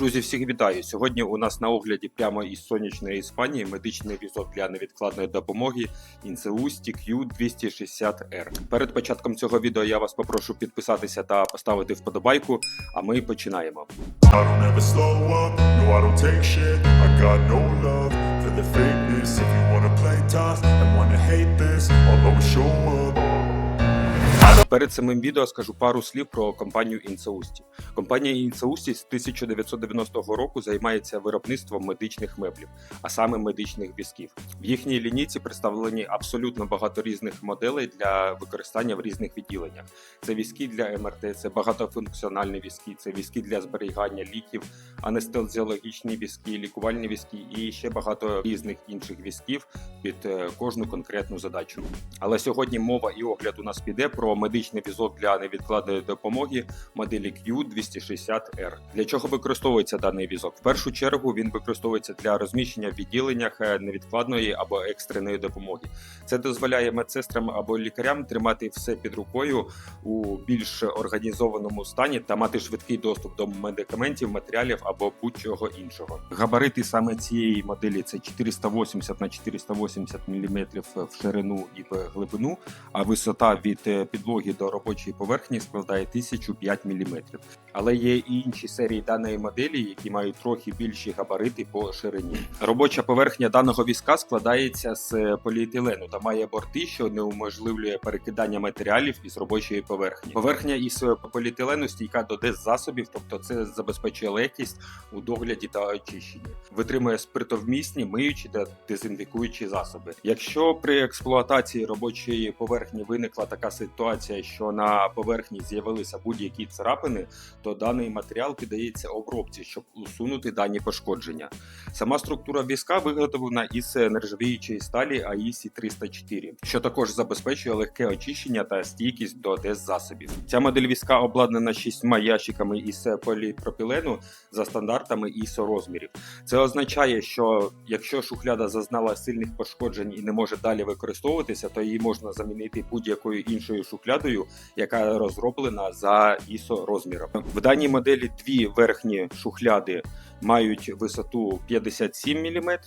Друзі, всіх вітаю! Сьогодні у нас на огляді прямо із сонячної Іспанії медичний візок для невідкладної допомоги Inseus TQ260R. Перед початком цього відео я вас попрошу підписатися та поставити вподобайку. А ми починаємо. I Перед самим відео скажу пару слів про компанію Інсаусті. Компанія Інсаусті з 1990 року займається виробництвом медичних меблів, а саме медичних візків. В їхній лінійці представлені абсолютно багато різних моделей для використання в різних відділеннях. Це візки для МРТ, це багатофункціональні візки, це візки для зберігання ліків, анестезіологічні візки, лікувальні візки і ще багато різних інших візків під е, кожну конкретну задачу. Але сьогодні мова і огляд у нас піде про медичний візок для невідкладної допомоги моделі Q260R. Для чого використовується даний візок? В першу чергу він використовується для розміщення в відділеннях е, невідкладної або екстреної допомоги. Це дозволяє медсестрам або лікарям тримати все під рукою у більш організованому стані та мати швидкий доступ до медикаментів, матеріалів або будь-чого іншого. Габарити саме цієї моделі це 480 на 480 мм в ширину і в глибину, а висота від е, підлоги до робочої поверхні складає 1005 мм. Але є і інші серії даної моделі, які мають трохи більші габарити по ширині. Робоча поверхня даного візка складається з поліетилену та має борти, що неуможливлює перекидання матеріалів із робочої поверхні. Поверхня із поліетилену стійка до деззасобів, тобто це забезпечує легкість у догляді та очищенні. Витримує спиртовмісні, миючі та дезінфікуючі засоби. Якщо при експлуатації робочої поверхні виникла така ситуація, що на поверхні з'явилися будь-які царапини, то даний матеріал піддається обробці, щоб усунути дані пошкодження. Сама структура візка виготовлена із нержавіючої сталі AISI 304, що також забезпечує легке очищення та стійкість до деззасобів. Ця модель візка обладнана шістьма ящиками із поліпропілену за стандартами ISO розмірів. Це означає, що якщо шухляда зазнала сильних пошкоджень і не може далі використовуватися, то її можна замінити будь-якою іншою шухлядою, яка розроблена за ISO розміром. В даній моделі дві верхні шухляди мають висоту 57 мм,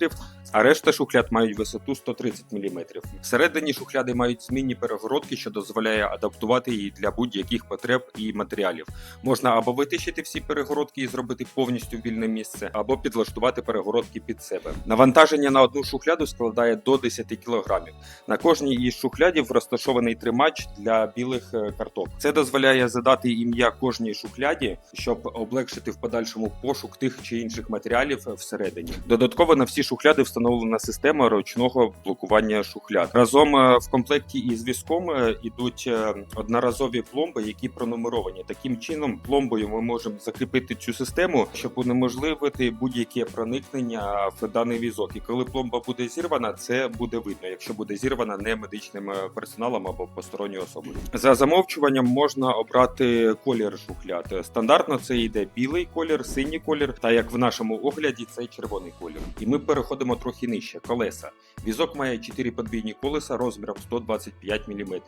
а решта шухляд мають висоту 130 мм. Всередині шухляди мають змінні перегородки, що дозволяє адаптувати її для будь-яких потреб і матеріалів. Можна або витищити всі перегородки і зробити повністю вільне місце, або підлаштувати перегородки під себе. Навантаження на одну шухляду складає до 10 кг. На кожній із шухлядів розташований тримач для білих е, карток. Це дозволяє задати ім'я кожній шухляді, щоб облегшити в подальшому пошук тих чи інших матеріалів всередині. Додатково на всі шухляди встановлена система ручного блокування шухляд. Разом е, в комплекті із візком е, ідуть е, одноразові пломби, які пронумеровані. Таким чином, пломбою ми можемо закріпити цю систему, щоб унеможливити будь-яке проникнення в даний візок. І коли пломба буде зірвана, це буде видно, якщо буде зірвана не медичним е, персоналом або посторонньою особою. За замовчуванням можна обрати колір шухляд. Стандартно це йде білий колір, синій колір, та як в нашому огляді це червоний колір. І ми переходимо трохи нижче. Колеса. Візок має 4 подвійні колеса розміром 125 мм.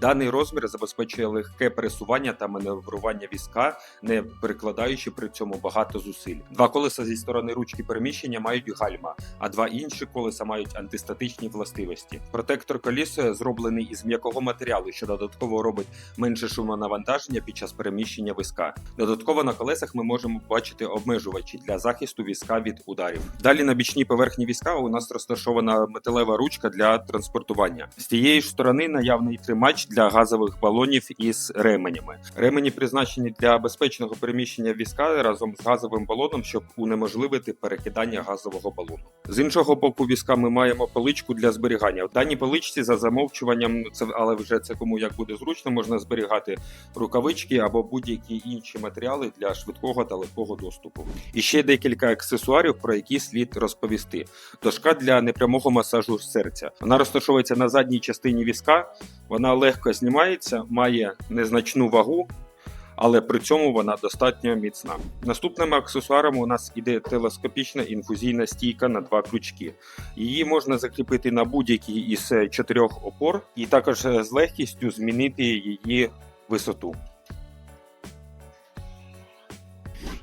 Даний розмір забезпечує легке пересування та маневрування візка, не перекладаючи при цьому багато зусиль. Два колеса зі сторони ручки переміщення мають гальма, а два інші колеса мають антистатичні властивості. Протектор коліс зроблений із м'якого матеріалу, що додатково робить менше шумонавантаження під час переміщення візка. Додатково на колесах ми можемо бачити обмежувачі для захисту візка від ударів. Далі на бічній поверхні візка у нас розташована металева ручка для транспортування. З тієї ж сторони наявний тримач для газових балонів із ременями. Ремені призначені для безпечного переміщення візка разом з газовим балоном, щоб унеможливити перекидання газового балону. З іншого боку візка ми маємо поличку для зберігання. В даній поличці за замовчуванням, це але вже це кому як буде зручно, можна зберігати рукавички або будь-які інші матеріали для швидкого та легкого доступу. І ще декілька аксесуарів, про які слід розповісти. Дошка для непрямого масажу серця. Вона розташовується на задній частині візка, вона легко знімається, має незначну вагу. Але при цьому вона достатньо міцна. Наступним аксесуаром у нас іде телескопічна інфузійна стійка на два крючки. Її можна закріпити на будь-якій із е, чотирьох опор, і також е, з легкістю змінити її висоту.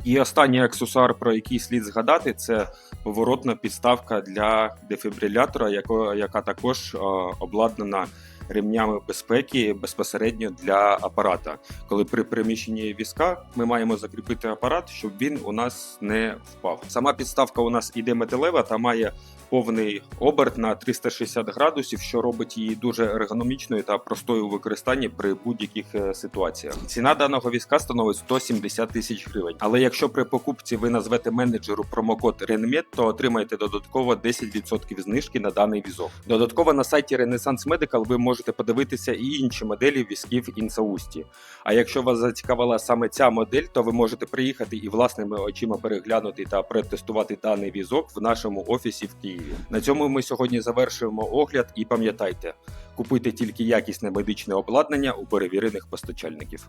І останній аксесуар, про який слід згадати, це поворотна підставка для дефібрилятора, яка також е, обладнана ремнями безпеки безпосередньо для апарата. Коли при переміщенні візка ми маємо закріпити апарат, щоб він у нас не впав. Сама підставка у нас іде металева та має повний оберт на 360 градусів, що робить її дуже ергономічною та простою у використанні при будь-яких е, ситуаціях. Ціна даного візка становить 170 тисяч гривень. Але якщо при покупці ви назвете менеджеру промокод RENMED, то отримаєте додатково 10% знижки на даний візок. Додатково на сайті Renaissance Medical ви можете подивитися і інші моделі візків Інсаусті. А якщо вас зацікавила саме ця модель, то ви можете приїхати і власними очима переглянути та протестувати даний візок в нашому офісі в Києві. На цьому ми сьогодні завершуємо огляд і пам'ятайте, купуйте тільки якісне медичне обладнання у перевірених постачальників.